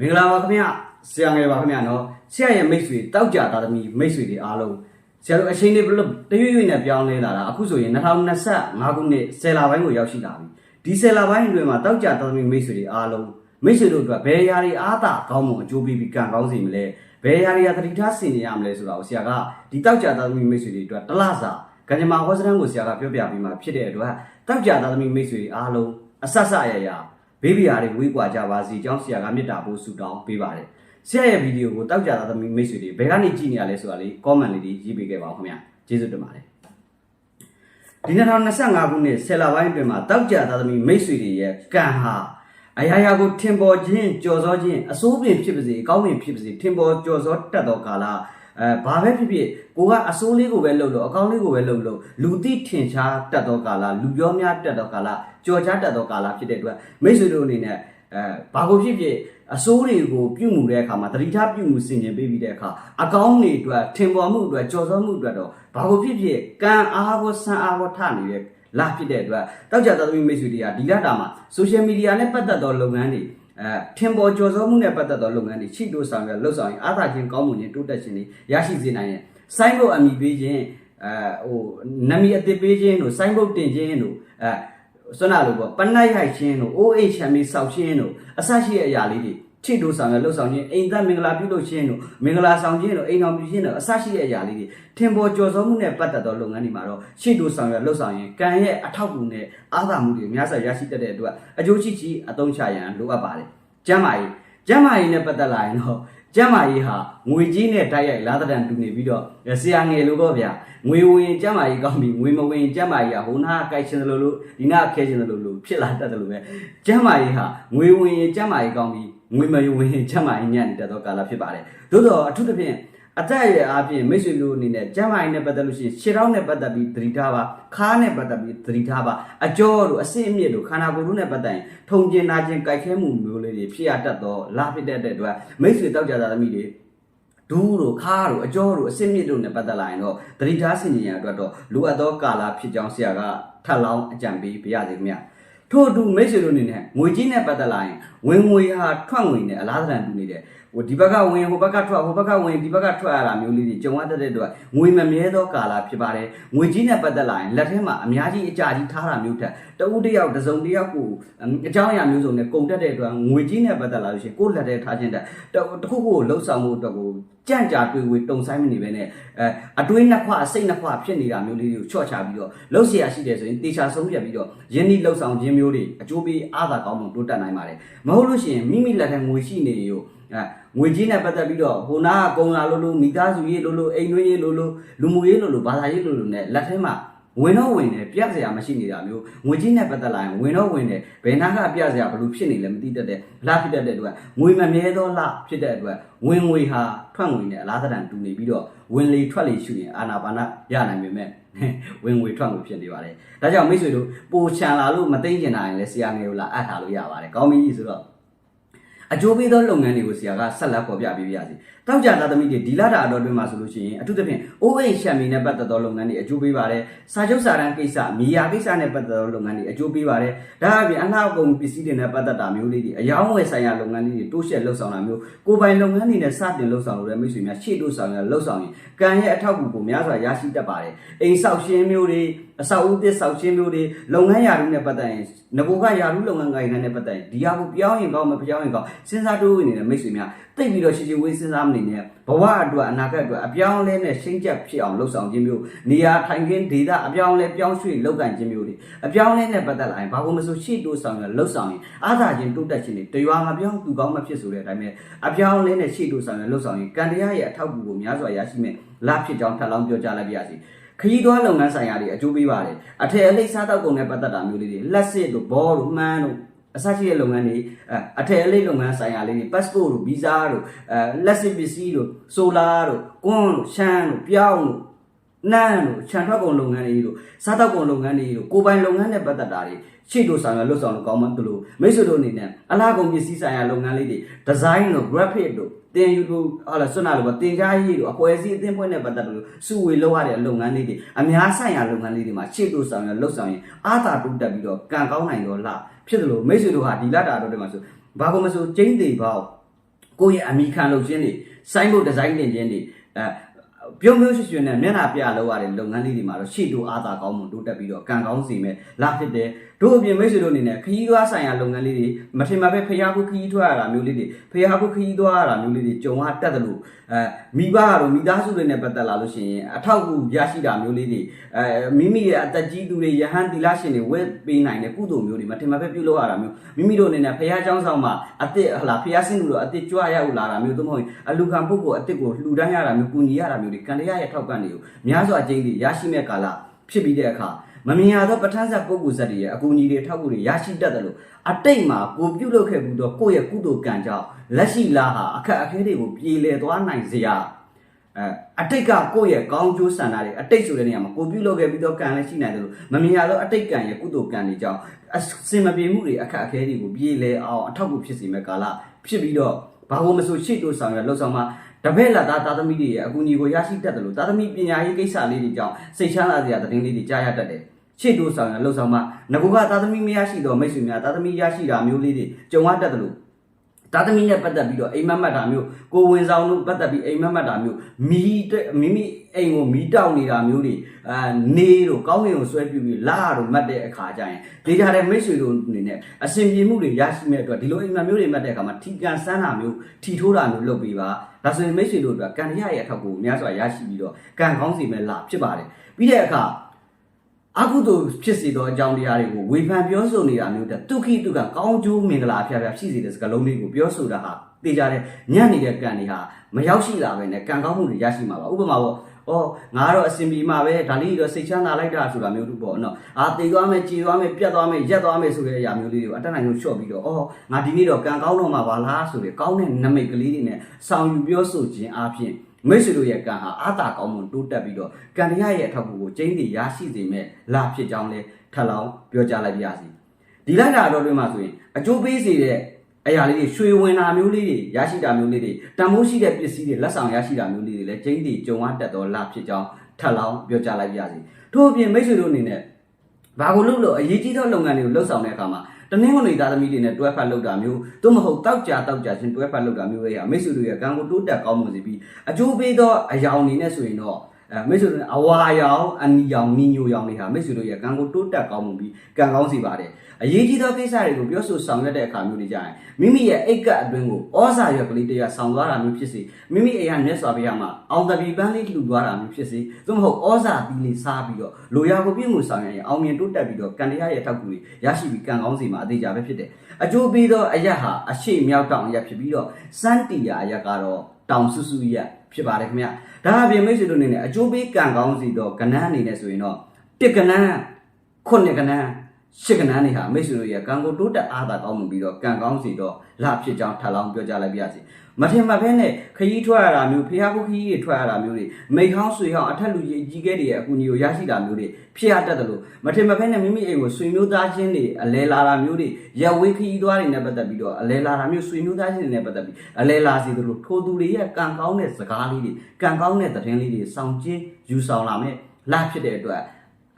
မင်္ဂလာပါခင်ဗျဆရာငယ်ပါခင်ဗျနော်ဆရာရဲ့မိတ်ဆွေတောက်ကြသားသမီးမိတ်ဆွေတွေအားလုံးဆရာတို့အချိန်လေးဘလို့တရွေ့ရွေ့နဲ့ပြောင်းလဲလာတာအခုဆိုရင်2025ခုနှစ်ဆယ်လပိုင်းကိုရောက်ရှိလာပြီဒီဆယ်လပိုင်းအတွင်းမှာတောက်ကြသားသမီးမိတ်ဆွေတွေအားလုံးမိတ်ဆွေတို့အတွက်ဘယ်ရာတွေအားသာကောင်းမွန်အကျိုးပေးပြီးကံကောင်းစေမလဲဘယ်ရာတွေကသတိထားဆင်နေရမလဲဆိုတာကိုဆရာကဒီတောက်ကြသားသမီးမိတ်ဆွေတွေအတွက်တလားစာကံကြမ္မာဟောစတန်ကိုဆရာကပြောပြပေးမှာဖြစ်တဲ့အတွက်တောက်ကြသားသမီးမိတ်ဆွေတွေအားလုံးအဆက်ဆက်ရရ ဘေးဘီယာတွေဝေးကွာကြပါစီကျောင်းဆရာကမေတ္တာပို့ဆုတောင်းပေးပါတယ်ဆရာရဲ့ဗီဒီယိုကိုတောက်ကြတာသမီးမိတ်ဆွေတွေဘယ်ကနေကြည့်နေရလဲဆိုတာလေး comment လေးတွေရေးပေးခဲ့ပါဦးခင်ဗျာကျေးဇူးတင်ပါတယ်ဒီ2025ခုနှစ်ဆယ်လပိုင်းအတွင်းမှာတောက်ကြတာသမီးမိတ်ဆွေတွေရဲ့ကံဟာအရာရာကိုထင်ပေါ်ခြင်းကြော်စောခြင်းအစိုးပင်ဖြစ်ပါစေအကောင်းပင်ဖြစ်ပါစေထင်ပေါ်ကြော်စောတတ်သောကာလ အဲဘာပဲဖြစ်ဖြစ်ကိုကအစိုးလေးကိုပဲလှုပ်လို့အကောင်းလေးကိုပဲလှုပ်လို့လူသိထင်ရှားတတ်သောကာလလူပြောများတတ်သောကာလကြော်ကြားတတ်သောကာလဖြစ်တဲ့အတွက်မိတ်ဆွေတို့အနေနဲ့အဲဘာကိုဖြစ်ဖြစ်အစိုးတွေကိုပြုမှုတဲ့အခါမှာတတိထားပြုမှုစင်ကျင်ပေးပြီးတဲ့အခါအကောင်းတွေအတွက်ထင်ပေါ်မှုအတွက်ကြော်စောမှုအတွက်တော့ဘာကိုဖြစ်ဖြစ်ကံအားကိုဆန်းအားကိုထနေတဲ့လာဖြစ်တဲ့အတွက်တောက်ကြသားသမီးမိတ်ဆွေတွေကဒီလတာမှာ social media နဲ့ပတ်သက်သောလုပ်ငန်းတွေ အဲထင်ပေါ်ကျော်စောမှုနဲ့ပတ်သက်သောလုပ်ငန်းတွေချိတိုးဆောင်ရလှုပ်ဆောင်ရင်အားသာခြင်းကောင်းမှုခြင်းတိုးတက်ခြင်းတွေရရှိစေနိုင်ရင်စိုင်းဘုတ်အမိပေးခြင်းအဲဟိုနမီအသစ်ပေးခြင်းတို့စိုင်းဘုတ်တင်ခြင်းတို့အဲဆွမ်းနာလို့ပေါ့ပနတ်ရိုက်ခြင်းတို့ OH ချမ်းမီဆောက်ခြင်းတို့အစရှိတဲ့အရာလေးတွေ ချိတိုးဆောင်ရလှုပ်ဆောင်ခြင်းအိမ်သက်မင်္ဂလာပြုလုပ်ခြင်းတို့မင်္ဂလာဆောင်ခြင်းတို့အိမ်တော်ပြုခြင်းတို့အစရှိတဲ့အရာလေးတွေထင်ပေါ်ကျော်စောမှုနဲ့ပတ်သက်သောလုပ်ငန်းတွေမှာတော့ချိတိုးဆောင်ရလှုပ်ဆောင်ရင်ကံရဲ့အထောက်အကူနဲ့အားသာမှုတွေများစွာရရှိတတ်တဲ့အတွက်အကျိုးရှိရှိအသုံးချရန်လိုအပ်ပါတယ်ကျမ်းမာရေးကျမ်းမာရေးနဲ့ပတ်သက်လာရင်တော့ကျမ်းမာရေးဟာငွေကြီးနဲ့တိုက်ရိုက်လာသတန်တူနေပြီးတော့ဆရာငယ်လိုပေါ့ဗျာငွေဝင်ကျမ်းမာရေးကောင်းပြီငွေမဝင်ကျမ်းမာရေးဟာဟိုနာကိုက်ရှင်တယ်လို့လို့ဒီနာခဲရှင်တယ်လို့လို့ဖြစ်လာတတ်တယ်လို့ပဲကျမ်းမာရေးဟာငွေဝင်ကျမ်းမာရေးကောင်းပြီ ငွေမဝင်ကျမ်းမာရေးညံ့နေတဲ့တော့ကာလဖြစ်ပါတယ်သို့တော့အထူးသဖြင့်အတက်ရအားဖြင့်မိတ်ဆွေတို့အနေနဲ့ကျမ်းမာရေးနဲ့ပတ်သက်လို့ရှိရင်ခြေထောက်နဲ့ပတ်သက်ပြီးသတိထားပါခါးနဲ့ပတ်သက်ပြီးသတိထားပါအကြောတို့အဆင့်အမြင့်တို့ခန္ဓာကိုယ်တို့နဲ့ပတ်သက်ရင်ထုံကျင်နာကျင်ကြိုက်ခဲမှုမျိုးလေးတွေဖြစ်ရတတ်တော့လာဖြစ်တတ်တဲ့အတွက်မိတ်ဆွေတောက်ကြတာသမီးတွေဒူးတို့ခါးတို့အကြောတို့အဆင့်မြင့်တို့နဲ့ပတ်သက်လာရင်တော့သတိထားဆင်ခြင်ရအတွက်တော့လိုအပ်သောကာလဖြစ်ကြောင်းဆရာကထပ်လောင်းအကြံပေးပြရစီခင်ဗျာ ထို့အတူမိတ်ဆွေတို့အနေနဲ့ငွေကြီးနဲ့ပတ်သက်လာရင်ဝင်ငွေဟာထွက်ငွေနဲ့အလားတန်တူနေတယ် ဟိုဒီဘက်ကဝင်ဟိုဘက်ကထွက်ဟိုဘက်ကဝင်ဒီဘက်ကထွက်ရတာမျိုးလေးတွေကြုံရတတ်တဲ့အတွက်ငွေမမြဲသောကာလဖြစ်ပါတယ်ငွေကြီးနဲ့ပတ်သက်လာရင်လက်ထဲမှာအများကြီးအကြာကြီးထားတာမျိုးထက်တဦးတစ်ယောက်တစ်စုံတစ်ယောက်ကိုအကြောင်းအရာမျိုးစုံနဲ့ကုန်တက်တဲ့အတွက်ငွေကြီးနဲ့ပတ်သက်လာလို့ရှိရင်ကိုယ့်လက်ထဲထားခြင်းတက်တခုခုကိုလှုပ်ဆောင်မှုအတွက်ကိုကြံ့ကြာတွေးဝေတုံဆိုင်မနေပဲနဲ့အဲအတွင်းနှစ်ခွအစိတ်နှစ်ခွဖြစ်နေတာမျိုးလေးတွေကိုချော့ချပြီးတော့လှုပ်เสียရှိတယ်ဆိုရင်တေချာဆုံးပြပြီးတော့ယင်းဒီလှုပ်ဆောင်ခြင်းမျိုးတွေအကျိုးပေးအားသာကောင်းမှုတိုးတက်နိုင်ပါတယ်မဟုတ်လို့ရှိရင်မိမိလက်ထဲငွေရှိနေရောအဲ ငွေကြီးနဲ့ပတ်သက်ပြီးတော့ဟိုနာကကုံလာလို့လို့မိသားစုရေးလို့လို့အိမ်တွင်းရေးလို့လို့လူမှုရေးလို့လို့ဘာသာရေးလို့လို့ ਨੇ လက်ထဲမှာဝင်တော့ဝင်တယ်ပြက်စရာမရှိနေတာမျိုးငွေကြီးနဲ့ပတ်သက်လာရင်ဝင်တော့ဝင်တယ်ဘယ်နာကပြက်စရာဘလို့ဖြစ်နေလဲမသိတတ်တဲ့လာဖြစ်တတ်တဲ့အတွက်ငွေမမြဲသောလာဖြစ်တဲ့အတွက်ဝင်ငွေဟာထွက်ငွေနဲ့အလားတန်တူနေပြီးတော့ဝင်လေထွက်လေရှုရင်အာနာပါနရနိုင်ပေမဲ့ဝင်ငွေထွက်ငွေဖြစ်နေပါတယ်ဒါကြောင့်မိတ်ဆွေတို့ပိုချန်လာလို့မသိကျင်တာရင်လည်းဆရာငယ်ကိုလာအပ်ထားလို့ရပါတယ်ကောင်းပြီဆိုတော့ အကျိုးပေးသောလုပ်ငန်းတွေကိုဆရာကဆက်လက်ပေါ်ပြပေးပြရစီ။ တောက်ကြသားသမီးတွေဒီလာတာအတော်တွင်မှာဆိုလို့ရှိရင်အထူးသဖြင့် OH ရှမ်မီနဲ့ပတ်သက်သောလုပ်ငန်းတွေအကျိုးပေးပါတယ်။စာချုပ်စာတမ်းကိစ္စမီယာကိစ္စနဲ့ပတ်သက်သောလုပ်ငန်းတွေအကျိုးပေးပါတယ်။ဒါအပြင်အလှအကုန်ပစ္စည်းတွေနဲ့ပတ်သက်တာမျိုးလေးတွေအယောင်းဝယ်ဆိုင်ရာလုပ်ငန်းလေးတွေတိုးရှက်လှုပ်ဆောင်တာမျိုးကိုယ်ပိုင်လုပ်ငန်းတွေနဲ့စတင်လှုပ်ဆောင်လို့တဲ့မိတ်ဆွေများရှေ့တိုးဆောင်ရလှုပ်ဆောင်ရင်ကံရဲ့အထောက်အကူကိုများစွာရရှိတတ်ပါတယ်။အိမ်ဆောက်ရှင်းမျိုးတွေအဆောက်အဦသစ်ဆောက်ရှင်းမျိုးတွေလုပ်ငန်းရာထူးနဲ့ပတ်သက်ရင်ငဘိုကရာထူးလုပ်ငန်းကိုင်နဲ့ပတ်သက်ရင်ဒီဟာကိုပြောင်းရင်ကောင်းမပြောင်းရင်ကောင်းစဉ်းစားတိုးဝင်နေတဲ့မိတ်ဆွေများ တိတ်ပြီးတော့ရှည်ရှည်ဝေးစဉ်းစားမနေနဲ့ဘဝအတွက်အနာဂတ်အတွက်အပြောင်းအလဲနဲ့ရှင်းချက်ဖြစ်အောင်လှုပ်ဆောင်ခြင်းမျိုးနေရာထိုင်ခင်းဒေသအပြောင်းအလဲပြောင်းရွှေ့လုပ်ကန်ခြင်းမျိုးတွေအပြောင်းအလဲနဲ့ပတ်သက်လာရင်ဘာလို့မဆိုရှေ့တိုးဆောင်ရလှုပ်ဆောင်ရင်အားသာခြင်းတိုးတက်ခြင်းတွေတရွာမပြောင်းသူကောင်းမဖြစ်ဆိုတဲ့အတိုင်းပဲအပြောင်းအလဲနဲ့ရှေ့တိုးဆောင်ရလှုပ်ဆောင်ရင်ကံတရားရဲ့အထောက်အကူကိုများစွာရရှိမယ်လာဖြစ်ကြောင်းထပ်လောင်းပြောကြားလိုက်ပါရစေခရီးသွားလုပ်ငန်းဆိုင်ရာတွေအကျိုးပေးပါတယ်အထည်အလိပ်စားတောက်ကုန်နဲ့ပတ်သက်တာမျိုးလေးတွေလက်စစ်တို့ဘောတို့မှန်းတို့ အစရှိတဲ့လုပ်ငန်းတွေအထည်အလိပ်လုပ်ငန်းဆိုင်ရာလေးတွေ passport တို့ visa တို့အဲလက်စစ်ပစ္စည်းတို့ solar တို့ကွန်းတို့ရှမ်းတို့ပြောင်းတို့ နန်းတို့ခြံထွက်ကုန်လုပ်ငန်းတွေတို့စားတောက်ကုန်လုပ်ငန်းတွေတို့ကိုပိုင်လုပ်ငန်းနဲ့ပတ်သက်တာတွေရှေ့တို့ဆောင်ရလွတ်ဆောင်လို့ကောင်းမှတို့လို့မိတ်ဆွေတို့အနေနဲ့အလားကုန်ပစ္စည်းဆိုင်ရာလုပ်ငန်းလေးတွေ design တို့ graphic တို့တင်ယူလို့ဟာလာစွမ်းနာလို့တင်ကြားရေးတို့အပွဲစည်းအသင်းဖွဲ့နဲ့ပတ်သက်လို့စုဝေလောက်ရတဲ့လုပ်ငန်းလေးတွေအများဆိုင်ရာလုပ်ငန်းလေးတွေမှာရှေ့တို့ဆောင်ရလွတ်ဆောင်ရင်အားသာတိုးတက်ပြီးတော့ကံကောင်းနိုင်တော့လားဖြစ်တယ်လို့မိတ်ဆွေတို့ဟာဒီလတာတော့တည်းမှာဆိုဘာကုန်မဆိုကျင်းသေးပေါ့ကိုယ့်ရဲ့အမိခံလုပ်ခြင်းတွေစိုင်းဖို့ဒီဇိုင်းတင်ခြင်းတွေအဲ ပြုံးပြုံးရွှင်ရွှင်နဲ့မျက်နှာပြလောက်ရတဲ့လုပ်ငန်းလေးတွေမှာတော့ရှေ့တိုးအားသာကောင်းမှုတိုးတက်ပြီးတော့ကံကောင်းစီမဲ့လာဖြစ်တယ် တို့အပြင်မိတ်ဆွေတို့အနေနဲ့ခရီးသွားဆိုင်ရာလုပ်ငန်းလေးတွေမထင်မှပဲဖျားဖို့ခရီးထွက်ရတာမျိုးလေးတွေဖျားဖို့ခရီးသွားရတာမျိုးလေးတွေကြုံရတတ်တယ်လို့အဲမိဘကတော့မိသားစုတွေနဲ့ပတ်သက်လာလို့ရှိရင်အထောက်အကူရရှိတာမျိုးလေးတွေအဲမိမိရဲ့အသက်ကြီးသူတွေယဟန်တီလာရှင်တွေဝက်ပေးနိုင်တဲ့ကုသိုလ်မျိုးတွေမထင်မှပဲပြုလုပ်ရတာမျိုးမိမိတို့အနေနဲ့ဖျားเจ้าဆောင်မှာအစ်စ်ဟလာဖျားစင်းလူတော့အစ်စ်ကြွရရောက်လာတာမျိုးသို့မဟုတ်အလူခံပုဂ္ဂိုလ်အစ်စ်ကိုလှူဒန်းရတာမျိုးပူညီရတာမျိုးတွေကံတရားရဲ့ထောက်ပံ့တွေကိုများစွာအကျိန်းတွေရရှိမဲ့ကာလဖြစ်ပြီးတဲ့အခါ မမြင်ရသောပဋ္ဌာန်းဆက်ပုဂ္ဂိုလ်ဇက်တွေရဲ့အကူအညီတွေထောက်ကူတွေရရှိတတ်တယ်လို့အတိတ်မှာကိုပြုလုပ်ခဲ့ဘူးတော့ကိုယ့်ရဲ့ကုသိုလ်ကံကြောင့်လက်ရှိလာဟာအခက်အခဲတွေကိုပြေလည်သွားနိုင်စေရအဲအတိတ်ကကိုယ့်ရဲ့ကောင်းကျိုးဆန္ဒတွေအတိတ်ဆိုတဲ့နေရာမှာကိုပြုလုပ်ခဲ့ပြီးတော့ကံလည်းရှိနိုင်တယ်လို့မမြင်ရသောအတိတ်ကံရဲ့ကုသိုလ်ကံတွေကြောင့်အစင်မပြေမှုတွေအခက်အခဲတွေကိုပြေလည်အောင်အထောက်အကူဖြစ်စေမဲ့ကာလဖြစ်ပြီးတော့ဘာလို့မဆိုရှေ့တိုးဆောင်ရလှုပ်ဆောင်မှာတပည့်လာသားသားသမီးတွေရဲ့အကူအညီကိုရရှိတတ်တယ်လို့သားသမီးပညာရေးကိစ္စလေးတွေကြောင့်စိတ်ချမ်းသာစရာသတင်းလေးတွေကြားရတတ်တယ် ရှေ့တိုးဆောင်ရလှုပ်ဆောင်မှာငကူကသားသမီးမရရှိတော့မိတ်ဆွေများသားသမီးရရှိတာမျိုးလေးတွေကြုံရတတ်တယ်လို့သားသမီးနဲ့ပတ်သက်ပြီးတော့အိမ်မက်မက်တာမျိုးကိုဝင်ဆောင်တို့ပတ်သက်ပြီးအိမ်မက်မက်တာမျိုးမိတဲ့မိမိအိမ်ကိုမီးတောက်နေတာမျိုးတွေအာနေတို့ကောင်းကင်ကိုဆွဲပြူပြီးလာတို့မှတ်တဲ့အခါကျရင်ဒေကြတဲ့မိတ်ဆွေတို့အနေနဲ့အစဉ်ပြေမှုတွေရရှိမဲ့အတွက်ဒီလိုအိမ်မက်မျိုးတွေမှတ်တဲ့အခါမှာထီကန်ဆန်းတာမျိုးထီထိုးတာမျိုးလုပ်ပေးပါဒါဆိုရင်မိတ်ဆွေတို့အတွက်ကံရရဲ့အထောက်ကိုများစွာရရှိပြီးတော့ကံကောင်းစီမဲ့လာဖြစ်ပါတယ်ပြီးတဲ့အခါ အကုသိုလ်ဖြစ်စေသောအကြောင်းတရားတွေကိုဝေဖန်ပြောဆိုနေတာမျိုးတဲ့ဒုက္ခိတုကကောင်းကျိုးမင်္ဂလာဖျားဖျားရှိစေတဲ့စကားလုံးလေးကိုပြောဆိုတာဟာသိကြတဲ့ညံ့နေတဲ့ကံတွေဟာမရောက်ရှိလာပဲနဲ့ကံကောင်းမှုတွေရရှိမှာပါဥပမာပေါ့အော်ငါတော့အစင်ပြီးမှပဲဒါလေးတော့စိတ်ချမ်းသာလိုက်တာဆိုတာမျိုးတို့ပေါ့နော်အာတေသွားမယ်ကြေသွားမယ်ပြတ်သွားမယ်ရက်သွားမယ်ဆိုတဲ့အရာမျိုးလေးတွေကိုအတက်နိုင်လို့လျှော့ပြီးတော့အော်ငါဒီနေ့တော့ကံကောင်းတော့မှာပါလားဆိုတဲ့ကောင်းတဲ့နမိတ်ကလေးတွေနဲ့ဆောင်ယူပြောဆိုခြင်းအပြင် မိတ်ဆွေတို့ရဲ့ကံဟာအာတာကောင်းမှုတိုးတက်ပြီးတော့ကံတရားရဲ့အထောက်အကူကိုကျင်းတည်ရရှိစေမဲ့လာဖြစ်ကြောင်းလဲထပ်လောင်းပြောကြားလိုက်ပါရစေဒီလိုက်တာတော့တွင်မှာဆိုရင်အကျိုးပေးစေတဲ့အရာလေးတွေရွှေဝင်တာမျိုးလေးတွေရရှိတာမျိုးလေးတွေတန်ဖိုးရှိတဲ့ပစ္စည်းတွေလက်ဆောင်ရရှိတာမျိုးလေးတွေလည်းကျင်းတည်ကြုံရတတ်တော့လာဖြစ်ကြောင်းထပ်လောင်းပြောကြားလိုက်ပါရစေထို့အပြင်မိတ်ဆွေတို့အနေနဲ့ဘာကိုလုပ်လို့အရေးကြီးသောလုပ်ငန်းတွေကိုလှုပ်ဆောင်တဲ့အခါမှာတ နင်္ဂနွေသားသမီးတွေနဲ့တွဲဖက်လုပ်တာမျိုးသို့မဟုတ်တောက်ကြတောက်ကြချင်းတွဲဖက်လုပ်တာမျိုးတွေဟာမိတ်ဆွေတို့ရဲ့ကံကိုတိုးတက်ကောင်းမှုစီပြီးအကျိုးပေးသောအယောင်အနေနဲ့ဆိုရင်တော့အဲမိတ်ဆွေတို့အဝါရောင်အနီရောင်နီညိုရောင်တွေဟာမိတ်ဆွေတို့ရဲ့ကံကိုတိုးတက်ကောင်းမှုပြီးကံကောင်းစီပါတယ် အရေးကြီးသောကိစ္စတွေကိုပြောဆိုဆောင်ရွက်တဲ့အခါမျိုးတွေကြရင်မိမိရဲ့အိတ်ကပ်အတွင်းကိုဩဇာရွက်ကလေးတရားဆောင်သွားတာမျိုးဖြစ်စေမိမိအိမ်ကမြတ်စွာဘုရားမှာအောင်တပီပန်းလေးလှူသွားတာမျိုးဖြစ်စေသို့မဟုတ်ဩဇာပြီးလေးစားပြီးတော့လိုရာကိုပြည့်မှုဆောင်ရွက်ရင်အောင်မြင်တိုးတက်ပြီးတော့ကံတရားရဲ့ထောက်ကူတွေရရှိပြီးကံကောင်းစီမှာအသေးကြပဲဖြစ်တယ်အကျိုးပေးသောအရက်ဟာအရှိမြောက်တောင်ရက်ဖြစ်ပြီးတော့စန်းတီယာအရက်ကတော့တောင်ဆူဆူရက်ဖြစ်ပါတယ်ခင်ဗျဒါအပြင်မိတ်ဆွေတို့အနေနဲ့အကျိုးပေးကံကောင်းစီတော့ကဏ္ဍအနေနဲ့ဆိုရင်တော့တစ်ကဏ္ဍခုနှစ်ကဏ္ဍ ရှစ်ကဏ္ဍနေဟာမိတ်ဆွေတို့ရဲ့ကံကိုတိုးတက်အားသာကောင်းမှုပြီးတော့ကံကောင်းစီတော့လဖြစ်ကြောင်းထပ်လောင်းပြောကြားလိုက်ပါရစေမထင်မှတ်ဘဲနဲ့ခရီးထွက်ရတာမျိုးဖျားဖို့ခရီးတွေထွက်ရတာမျိုးတွေမိဟောင်းဆွေဟောင်းအထက်လူကြီးကြီးကဲတွေရဲ့အကူအညီကိုရရှိတာမျိုးတွေဖြစ်ရတတ်တယ်လို့မထင်မှတ်ဘဲနဲ့မိမိအိမ်ကိုဆွေမျိုးသားချင်းတွေအလဲလာတာမျိုးတွေရက်ဝေးခရီးသွားတွေနဲ့ပတ်သက်ပြီးတော့အလဲလာတာမျိုးဆွေမျိုးသားချင်းတွေနဲ့ပတ်သက်ပြီးအလဲလာစီတို့ထိုသူတွေရဲ့ကံကောင်းတဲ့စကားလေးတွေကံကောင်းတဲ့သတင်းလေးတွေစောင့်ကြည့်ယူဆောင်လာမယ်လဖြစ်တဲ့အတွက်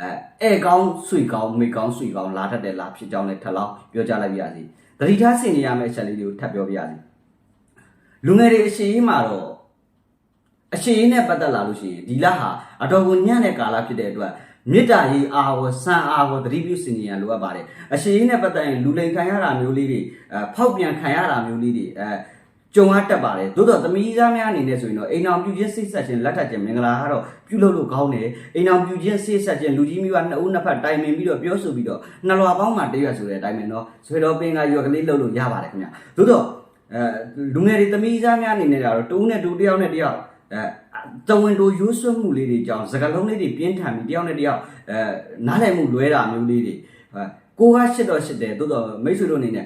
အဲအဲကောင်းဆွေကောင်းမိကောင်းဆွေကောင်းလာတတ်တဲ့လာဖြစ်ကြောင်းလည်းထပ်လောင်းပြောကြလိုက်ပါရစေတတိထားဆင်နေရမယ့်အချက်လေးတွေကိုထပ်ပြောပြရစီလူငယ်တွေအရှိကြီးမှာတော့အရှိကြီးနဲ့ပတ်သက်လာလို့ရှိရင်ဒီလဟာအတော်ကိုညံ့တဲ့ကာလဖြစ်တဲ့အတွက်မေတ္တာရေးအာဝဆန်အာဝတတိပြုစင်ကြရလိုအပ်ပါတယ်အရှိကြီးနဲ့ပတ်သက်ရင်လူလိန်ခံရတာမျိုးလေးတွေအဲဖောက်ပြန်ခံရတာမျိုးလေးတွေအဲ ကြုံရတတ်ပါတယ်သို့တော့သမီးသားများအနေနဲ့ဆိုရင်တော့အိမ်အောင်ပြုခြင်းစိတ်ဆက်ခြင်းလက်ထပ်ခြင်းမင်္ဂလာကတော့ပြုလုပ်လို့ကောင်းတယ်အိမ်အောင်ပြုခြင်းစိတ်ဆက်ခြင်းလူကြီးမိဘနှစ်ဦးနှစ်ဖက်တိုင်ပင်ပြီးတော့ပြောဆိုပြီးတော့နှလွာပေါင်းမှတရွတ်ဆိုတဲ့အတိုင်းပဲเนาะဆွေတော်ပင်ကရွက်ကလေးလှုပ်လို့ရပါတယ်ခင်ဗျသို့တော့အဲလူငယ်တွေသမီးသားများအနေနဲ့ကတော့တူးနဲ့တူတယောက်နဲ့တယောက်အဲတဝင်တို့ရိုးစွတ်မှုလေးတွေကြောင့်စကလုံးလေးတွေပြင်းထန်ပြီးတယောက်နဲ့တယောက်အဲနားလည်မှုလွဲတာမျိုးလေးတွေ ကိုကရှစ်တော့ရှစ်တယ်သို့တော့မိတ်ဆွေတို့အနေနဲ့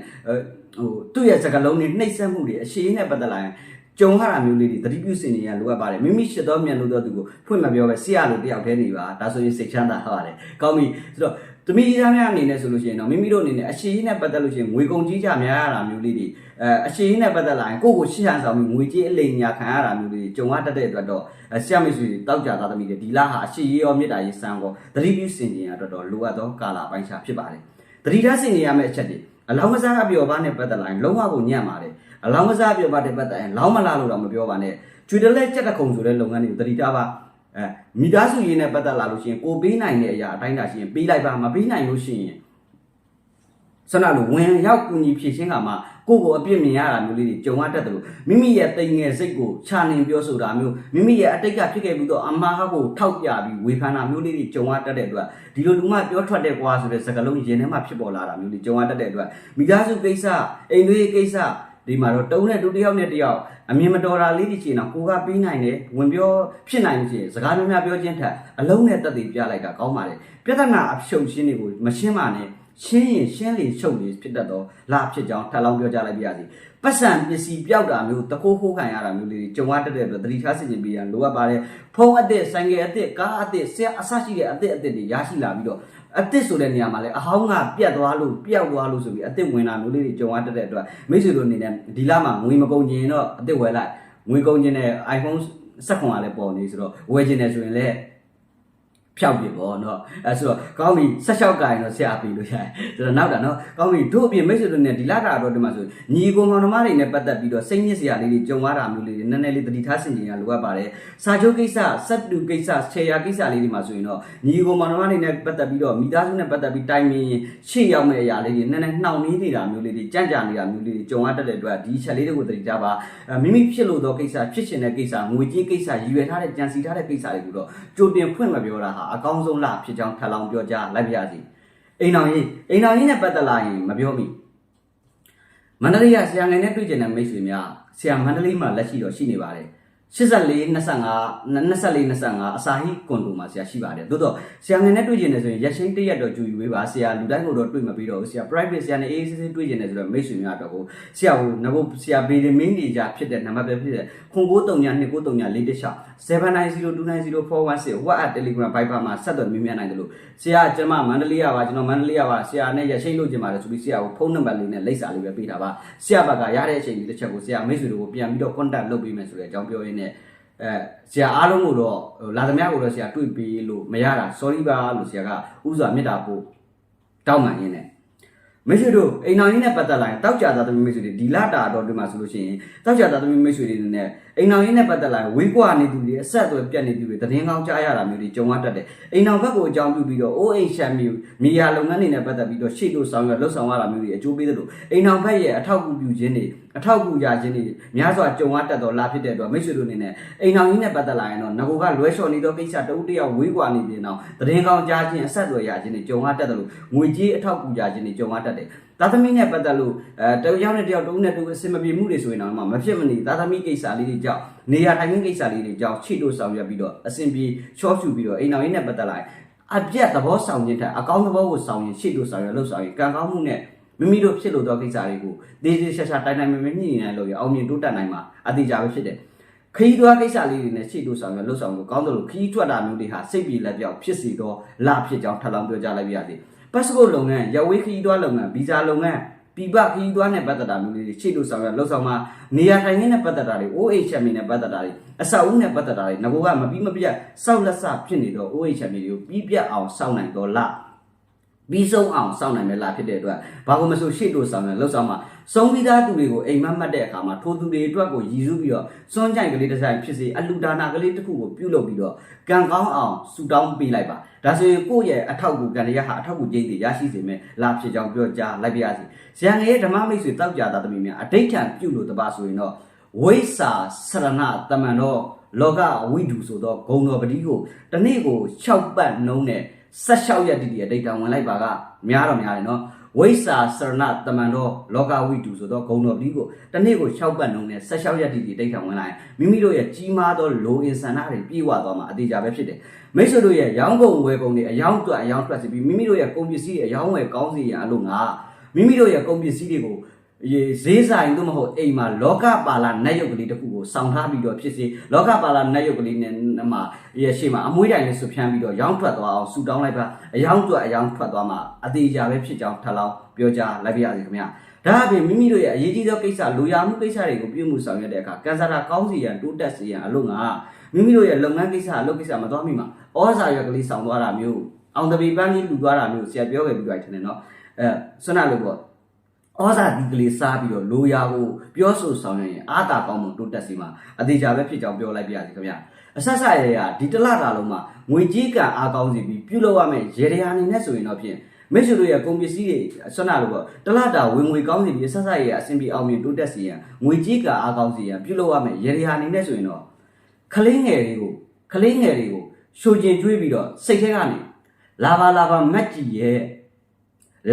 ဟိုသူ့ရဲ့စကလုံးတွေနှိပ်စက်မှုတွေအရှိနဲ့ပတ်သက်လာရင်ကြုံရတာမျိုးလေးတွေသတိပြုစင်နေရလိုအပ်ပါတယ်မိမိရှစ်တော်မြန်လို့တော့သူကိုဖွင့်မပြောပဲဆရာလိုတယောက်တည်းနေပါဒါဆိုရင်စိတ်ချမ်းသာပါတယ်ကောင်းပြီဆိုတော့သမီးသားများအနေနဲ့ဆိုလို့ရှိရင်တော့မိမိတို့အနေနဲ့အရှိနဲ့ပတ်သက်လို့ရှိရင်ငွေကုန်ကြီးကြများရတာမျိုးလေးတွေအဲအရှိနဲ့ပတ်သက်လာရင်ကိုယ့်ကိုရှစ်ဟန်ဆောင်ပြီးငွေကြီးအလိမ်ညာခံရတာမျိုးလေးတွေကြုံရတတ်တဲ့အတွက်တော့ဆရာမိတ်ဆွေတောက်ကြသားသမီးတွေဒီလဟာအရှိရောမြစ်တာရေးစံကောသတိပြုစင်ကြင်ရတော့တော့လိုအပ်သောကာလပိုင်းခြားဖြစ်ပါတယ် သတိထားစင်ကြင်ရမယ့်အချက်တွေအလောင်းကစားအပျော်ပါနဲ့ပတ်သက်လာရင်လုံးဝကိုညံ့ပါတယ်အလောင်းကစားပြပါတဲ့ပတ်တိုင်လောင်းမလာလို့တော့မပြောပါနဲ့ကျွေတလဲကြက်တခုံဆိုတဲ့လုပ်ငန်းတွေကိုတတိထားပါအဲမိသားစုရေးနဲ့ပတ်သက်လာလို့ရှိရင်ကိုပေးနိုင်တဲ့အရာအတိုင်းတာရှိရင်ပေးလိုက်ပါမပေးနိုင်လို့ရှိရင် ဆန္ဒလိုဝင်ရောက်ကူညီဖြည့်ရှင်းကမှကိုယ့်ကိုအပြစ်မြင်ရတာမျိုးလေးတွေကြုံရတတ်တယ်လို့မိမိရဲ့တိမ်ငယ်စိတ်ကိုခြာနှင်ပြောဆိုတာမျိုးမိမိရဲ့အတိတ်ကဖြစ်ခဲ့ပြီးတော့အမှားကိုထောက်ပြပြီးဝေဖန်တာမျိုးလေးတွေကြုံရတတ်တဲ့အတွက်ဒီလိုလူမှပြောထွက်တဲ့ကွာဆိုတဲ့စကားလုံးရင်ထဲမှာဖြစ်ပေါ်လာတာမျိုးတွေကြုံရတတ်တဲ့အတွက်မိသားစုကိစ္စအိမ်သွေးကိစ္စဒီမှာတော့တုံးနဲ့ဒုတိယနဲ့တယောက်အမြင်မတော်တာလေးတွေချင်တော့ကိုကပြီးနိုင်တယ်ဝင်ပြောဖြစ်နိုင်လို့ရှိရင်စကားများများပြောချင်းထက်အလုံးနဲ့တက်တည်ပြလိုက်တာကောင်းပါလေပြဿနာအဖြုတ်ရှင်းတွေကိုမရှင်းပါနဲ့ ရှင်းရင်ရှင်းလေရှုပ်လေဖြစ်တတ်တော့လာဖြစ်ကြောင်းထပ်လောင်းပြောကြလိုက်ပါရစေပတ်စံပစ္စည်းပျောက်တာမျိုးတကိုးခိုးခံရတာမျိုးလေးတွေကြုံရတတ်တဲ့အတွက်သတိထားစီစဉ်ပေးရလိုအပ်ပါတယ်ဖုံးအသစ်ဆိုင်ကယ်အသစ်ကားအသစ်ဆရာအဆရှိတဲ့အသစ်အသစ်တွေရရှိလာပြီးတော့အသစ်ဆိုတဲ့နေရာမှာလည်းအဟောင်းကပြတ်သွားလို့ပျောက်သွားလို့ဆိုပြီးအသစ်ဝင်လာမျိုးလေးတွေကြုံရတတ်တဲ့အတွက်မိတ်ဆွေတို့အနေနဲ့ဒီလမှာငွေမကုန်ကျင်တော့အသစ်ဝယ်လိုက်ငွေကုန်ကျင်တဲ့ iPhone 16ကလည်းပေါ်နေဆိုတော့ဝယ်ကျင်တယ်ဆိုရင်လည်း ဖြောက်ပြီပေါ့နော်အဲဆိုတော့ကောင်းပြီ16ကရင်တော့ဆရာပြီလို့ရတယ်ဆိုတော့နောက်တာနော်ကောင်းပြီတို့အပြင်မိတ်ဆွေတို့နဲ့ဒီလကတော့ဒီမှာဆိုညီကိုမောင်နှမတွေနဲ့ပတ်သက်ပြီးတော့စိတ်ညစ်စရာလေးတွေကြုံရတာမျိုးလေးတွေနည်းနည်းလေးတတိထားဆင်ခြင်ရလိုအပ်ပါတယ်စာချုပ်ကိစ္စစက်တူကိစ္စခြေရာကိစ္စလေးတွေမှာဆိုရင်တော့ညီကိုမောင်နှမတွေနဲ့ပတ်သက်ပြီးတော့မိသားစုနဲ့ပတ်သက်ပြီးတိုင်ပင်ရှေ့ရောက်မယ့်အရာလေးတွေနည်းနည်းနှောင့်နှေးနေတာမျိုးလေးတွေကြံ့ကြာနေတာမျိုးလေးတွေကြုံရတတ်တဲ့အတွက်ဒီချက်လေးတွေကိုတတိထားပါအဲမိမိဖြစ်လို့သောကိစ္စဖြစ်ချင်တဲ့ကိစ္စငွေကြေးကိစ္စရည်ရွယ်ထားတဲ့ကြံစီထားတဲ့ကိစ္စတွေကိုတော့ကြိုတင်ဖွင့်မပြောတာဟာအကောင်းဆုံးလားဖြစ်ကြောင်းထပ်လောင်းပြောကြားလိုက်ပါရစေအိမ်တော်ကြီးအိမ်တော်ကြီးနဲ့ပတ်သက်လာရင်မပြောမိမန္တလေးကဆရာငယ်နဲ့တွေ့ကြတဲ့မိတ်ဆွေများဆရာမန္တလေးမှာလက်ရှိတော့ရှိနေပါတယ် 84 25 24 25အစာဟိကွန်တိုမှာဆရာရှိပါတယ်သို့တော့ဆရာငယ်နဲ့တွေ့ကျင်နေဆိုရင်ရက်ချင်းတရက်တော့ကြူယူဝေးပါဆရာလူတိုင်းကိုတော့တွေ့မပြီးတော့ဘူးဆရာ private ဆရာနဲ့အေးအေးဆေးဆေးတွေ့ကျင်နေဆိုတော့မိတ်ဆွေများတော့ကိုဆရာကိုငါကဆရာဗီဒီမင်းနေကြဖြစ်တဲ့နံပါတ်ပဲဖြစ်တဲ့ခွန်93ည2939 790290416 WhatsApp Telegram Viber မှာဆက်သွယ်မြင်မြန်နိုင်တယ်လို့ဆရာကျွန်မမန္တလေးရပါကျွန်တော်မန္တလေးရပါဆရာနဲ့ရရှိလို့ကျင်ပါတယ်ဆိုပြီးဆရာကိုဖုန်းနံပါတ်လေးနဲ့လိပ်စာလေးပဲပေးတာပါဆရာဘက်ကရတဲ့အချိန်ဒီတစ်ချက်ကိုဆရာမိတ်ဆွေတို့ကိုပြန်ပြီးတော့ contact လုပ်ပေးမယ်ဆိုတဲ့အကြောင်းပြောရင်းနဲ့အဲဆရာအားလုံးကိုတော့လာသမျှကိုတော့ဆရာတွေ့ပေးလို့မရတာ sorry ပါလို့ဆရာကဥစွာမေတ္တာပို့တောင်းပန်ရင်းနဲ့မိတ်ဆွေတို့အိမ်တော်ကြီးနဲ့ပတ်သက်လာရင်တောက်ကြသားသမီးမိတ်ဆွေတွေဒီလတာတော့ဒီမှာဆိုလို့ရှိရင်တောက်ကြသားသမီးမိတ်ဆွေတွေနဲ့အိမ်တော်ကြီးနဲ့ပတ်သက်လာရင်ဝေးကွာနေသူတွေအဆက်အသွယ်ပြတ်နေသူတွေသတင်းကောင်းကြားရတာမျိုးတွေကြုံရတတ်တယ်အိမ်တော်ဘက်ကိုအကြောင်းပြုပြီးတော့ OH ရှမ်းမျိုးမီဒီယာလုပ်ငန်းတွေနဲ့ပတ်သက်ပြီးတော့ရှေ့တို့ဆောင်ရွက်လှုပ်ဆောင်ရတာမျိုးတွေအကျိုးပေးသလိုအိမ်တော်ဘက်ရဲ့အထောက်အကူပြုခြင်းတွေအထောက်အကူရခြင်းတွေများစွာကြုံရတတ်တော့လာဖြစ်တဲ့အတွက်မိတ်ဆွေတို့အနေနဲ့အိမ်တော်ကြီးနဲ့ပတ်သက်လာရင်တော့ငကိုကလွဲလျှော်နေသောကိစ္စတဦးတယောက်ဝေးကွာနေတဲ့နောက်သတင်းကောင်းကြားခြင်းအဆက်အသွယ်ရခြင်းတွေကြုံရတတ်တယ်လို့ငွေကြေးအထောက်အကူရခြင်းတွေကြုံရတတ်တယ်သားသမီးနဲ့ပတ်သက်လို့အဲတယောက်နဲ့တယောက်တဦးနဲ့တဦးအဆင်မပြေမှုတွေဆိုရင်တော့မဖြစ်မနေသားသမီးကိစ္စလေးတွေကြောင့်နေရာထိုင်ခင်းကိစ္စလေးတွေကြောင့်ချိတို့ဆောင်ရွက်ပြီးတော့အဆင်ပြေချော့ချူပြီးတော့အိမ်တော်ကြီးနဲ့ပတ်သက်လာရင်အပြတ်သဘောဆောင်ခြင်းထက်အကောင်းသဘောကိုဆောင်ရင်ချိတို့ဆောင်ရွက်လို့ဆောင်ရင်ကံကောင်းမှုနဲ့ မိမိတို့ဖြစ်လို့သောကိစ္စတွေကိုဒေးဒေးရှာရှာတိုင်တိုင်မမညှိနေနိုင်လို့ရအောင်မြင်တိုးတက်နိုင်မှာအတိအကျပဲဖြစ်တယ်ခရီးသွားကိစ္စလေးတွေနဲ့ရှေ့တို့ဆောင်ရလှုပ်ဆောင်လို့ကောင်းတယ်လို့ခရီးထွက်တာမျိုးတွေဟာစိတ်ပြေလက်ပြောက်ဖြစ်စီတော့လာဖြစ်ကြောင်းထပ်လောင်းပြောကြလိုက်ပါရစေ။ passport လုပ်ငန်းရဝေးခရီးသွားလုပ်ငန်းဗီဇာလုပ်ငန်းပြပခရီးသွားနဲ့ပတ်သက်တာမျိုးလေးတွေရှေ့တို့ဆောင်ရလှုပ်ဆောင်မှာနေရာထိုင်ခင်းနဲ့ပတ်သက်တာတွေ OHM နဲ့ပတ်သက်တာတွေအဆောက်အဦနဲ့ပတ်သက်တာတွေငဘိုကမပြီးမပြတ်စောက်လက်စဖြစ်နေတော့ OHM တွေကိုပြီးပြတ်အောင်စောင့်နိုင်တော့လား ပြီးဆုံးအောင်စောင့်နိုင်မယ်လားဖြစ်တဲ့အတွက်ဘာလို့မဆိုရှေ့တို့ဆောင်ရလှုပ်ဆောင်မှာစုံပြီးသားသူတွေကိုအိမ်မက်မှတ်တဲ့အခါမှာထိုသူတွေအတွက်ကိုရည်စူးပြီးတော့စွန့်ကြိုင်ကလေးတစ်ဆိုင်ဖြစ်စေအလူဒါနာကလေးတစ်ခုကိုပြုလုပ်ပြီးတော့ကံကောင်းအောင်ဆူတောင်းပေးလိုက်ပါဒါဆိုရင်ကိုယ့်ရဲ့အထောက်အကူကံရဟာအထောက်အကူကျိန်းတွေရရှိစေမယ်လာဖြစ်ကြောင်းပြောကြားလိုက်ပါရစေဇန်ငယ်ဓမ္မမိတ်ဆွေတောက်ကြတာသမီးများအဋိဋ္ဌံပြုလို့တပါဆိုရင်တော့ဝိဆာဆရဏတမန်တော်လောကဝိဒုဆိုသောဂုံတော်ပတိကိုတနေ့ကို6ပတ်နှုံးနဲ့ 16ရက်တိတိအဋိဋ္ဌံဝင်လိုက်ပါကများတော့များတယ်နော်ဝိဆာစရဏတမန်တော်လောကဝိတုဆိုတော့ဂုံတော်ပြီးကိုတနေ့ကို6ပတ်နှုံနဲ့16ရက်တိတိတိတ်ထောင်ဝင်လာရင်မိမိတို့ရဲ့ကြီးမားသောလိုအင်ဆန္ဒတွေပြည့်ဝသွားမှာအသေးကြပဲဖြစ်တယ်မိတ်ဆွေတို့ရဲ့ရောင်းကုန်ဝယ်ကုန်တွေအယောင်းတွက်အယောင်းတွက်စီပြီးမိမိတို့ရဲ့ကုန်ပစ္စည်းတွေအယောင်းဝယ်ကောင်းစီရန်အလို့ငါမိမိတို့ရဲ့ကုန်ပစ္စည်းတွေကိုရေဈေးဆိုင်သို့မဟုတ်အိမ်မှာလောကပါလာနတ်ရုပ်ကလေးတစ်ခုကိုစောင့်ထားပြီးတော့ဖြစ်စေလောကပါလာနတ်ရုပ်ကလေးနဲ့ မှာရရှိမှာအမွှေးတိုင်လေးဆွဖြန်းပြီးတော့ရောင်းထွက်သွားအောင်ဆူတောင်းလိုက်ပါအယောင်းတွက်အယောင်းထွက်သွားမှာအသေးကြပဲဖြစ်ကြောင်းထပ်လောင်းပြောကြားလိုက်ပါရစေခင်ဗျာဒါအပြင်မိမိတို့ရဲ့အရေးကြီးသောကိစ္စလူရမှုကိစ္စတွေကိုပြုမှုဆောင်ရွက်တဲ့အခါကန်ဆာတာကောင်းစီရန်တိုးတက်စီရန်အလို့ငါမိမိတို့ရဲ့လုပ်ငန်းကိစ္စအလုပ်ကိစ္စမသွားမိမှာဩဇာရွက်ကလေးဆောင်သွားတာမျိုးအောင်တပီပန်းကြီးလူသွားတာမျိုးဆရာပြောခဲ့ပြီးတော့ထင်တယ်နော်အဲဆွမ်းနာလို့ပေါ့ဩဩဇာဒီကလေးစားပြီးတော့လိုရာကိုပြောဆိုဆောင်ရွက်ရင်အာသာကောင်းမှုတိုးတက်စီမှာအသေးချာပဲဖြစ်ကြောင်းပြောလိုက်ပြရစီခင်ဗျ အဆက်ဆက်ရရဒီတလတာလုံးမှာငွေကြီးကံအားကောင်းစီပြီးပြုလုပ်ရမယ်ရေရရာအနေနဲ့ဆိုရင်တော့ဖြင့်မိတ်ဆွေတို့ရဲ့ကုန်ပစ္စည်းတွေဆွမ်းနာလို့ပေါ့တလတာဝင်ငွေကောင်းစီပြီးဆက်ဆက်ရရအဆင်ပြေအောင်မြင်တိုးတက်စီရန်ငွေကြီးကံအားကောင်းစီရန်ပြုလုပ်ရမယ်ရေရရာအနေနဲ့ဆိုရင်တော့ခလေးငယ်တွေကိုခလေးငယ်တွေကိုရှိုကျင်ကျွေးပြီးတော့စိတ်ထဲကနေလာပါလာပါမက်ကြီးရဲ့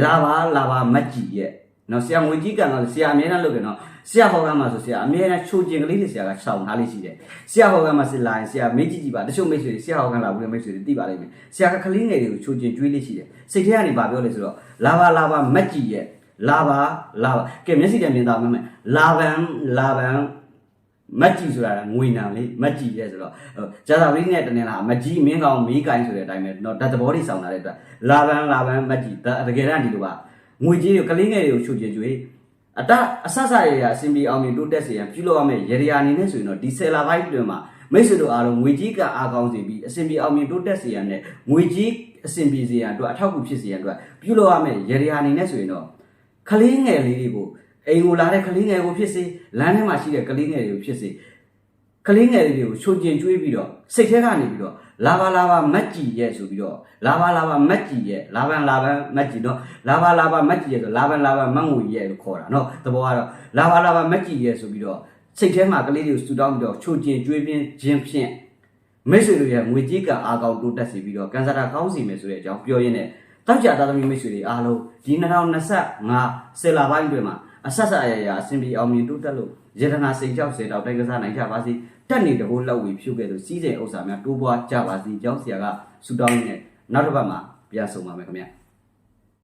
လာပါလာပါမတ်ကြီးရဲ့ နော်ဆရာငွေကြီးကန်တော့ဆရာအမြဲတမ်းလုပ်ကြနော်ဆရာဟောကမှာဆိုဆရာအမြဲတမ်းချိုကျင်ကလေးတွေဆရာကရှောင်ထားလေးရှိတယ်ဆရာဟောကမှာစစ်လာရင်ဆရာမေးကြည့်ကြည့်ပါတချို့မိတ်ဆွေတွေဆရာဟောကလာဘူးလေမိတ်ဆွေတွေသိပါလိမ့်မယ်ဆရာကကလေးငယ်တွေကိုချိုကျင်ကျွေးလေးရှိတယ်စိတ်ထဲကနေပါပြောလဲဆိုတော့လာပါလာပါမတ်ကြီးရဲ့လာပါလာပါကဲမျက်စိတည်းမြင်တော့မမယ်လာဗန်လာဗန်မက်ကြီးဆိုတာကငွေနံလေးမက်ကြီးရဲ့ဆိုတော့ဟိုဂျာသာဝိနဲ့တနေလားမက်ကြီးမင်းကောင်မီးကိုင်းဆိုတဲ့အတိုင်းပဲတော့ဓာတ်သဘောတွေဆောင်လာတဲ့အတွက်လာဗန်လာဗန်မက်ကြီးဒါတကယ်တမ်းဒီလိုပါ ငွေကြီးတွေကလေးငယ်တွေကိုချိုချင်ကျွေးအတအဆဆရရအစင်ပြေအောင်မြင်တိုးတက်စေရန်ပြုလုပ်ရမယ့်ရရအနေနဲ့ဆိုရင်တော့ဒီဆယ်လာပိုင်းတွင်မှာမိတ်ဆွေတို့အားလုံးငွေကြီးကအားကောင်းစေပြီးအစင်ပြေအောင်မြင်တိုးတက်စေရန်နဲ့ငွေကြီးအစင်ပြေစေရန်အတွက်အထောက်အကူဖြစ်စေရန်အတွက်ပြုလုပ်ရမယ့်ရရအနေနဲ့ဆိုရင်တော့ကလေးငယ်လေးတွေကိုအိမ်ကိုလာတဲ့ကလေးငယ်ကိုဖြစ်စေလမ်းထဲမှာရှိတဲ့ကလေးငယ်တွေကိုဖြစ်စေကလေးငယ်လေးတွေကိုချိုကျင်ကျွေးပြီးတော့စိတ်ထဲကနေပြီးတော့ လာဘာလာဘာမက်ကြီးရဲ့ဆိုပြီးတော့လာဘာလာဘာမက်ကြီးရဲ့လာဘန်လာဘန်မက်ကြီးနော်လာဘာလာဘာမက်ကြီးရဲ့ဆိုလာဘန်လာဘာမငွေရဲ့လို့ခေါ်တာနော်တဘောကတော့လာဘာလာဘာမက်ကြီးရဲ့ဆိုပြီးတော့စိတ်ထဲမှာကလေးတွေကိုစူတောင်းပြီးတော့ချိုကျင်ကျွေးပြင်းခြင်းဖြင့်မိတ်ဆွေတို့ရဲ့ငွေကြေးကအာကောင်တိုးတက်စေပြီးတော့ကန်စတာကောင်းစီမယ်ဆိုတဲ့အကြောင်းပြောရင်းနဲ့တောက်ကြသားသမီးမိတ်ဆွေတွေအားလုံးဒီ2025ဆယ်လပိုင်းတွင်မှာအဆက်ဆက်အရာရာအဆင်ပြေအောင်မြင်တိုးတက်လို့ရတနာစိတ်ကြောက်စေတော့တိုင်ကစားနိုင်ကြပါစေ။ တက်နေတကိုးလောက်ဝီဖြုတ်ခဲ့လို့စီးစိမ်ဥစ္စာများတိုးပွားကြပါစေကြောင်းဆရာကဆူတောင်းနေနောက်တစ်ပတ်မှာပြန်ဆုံပါမယ်ခင်ဗျာ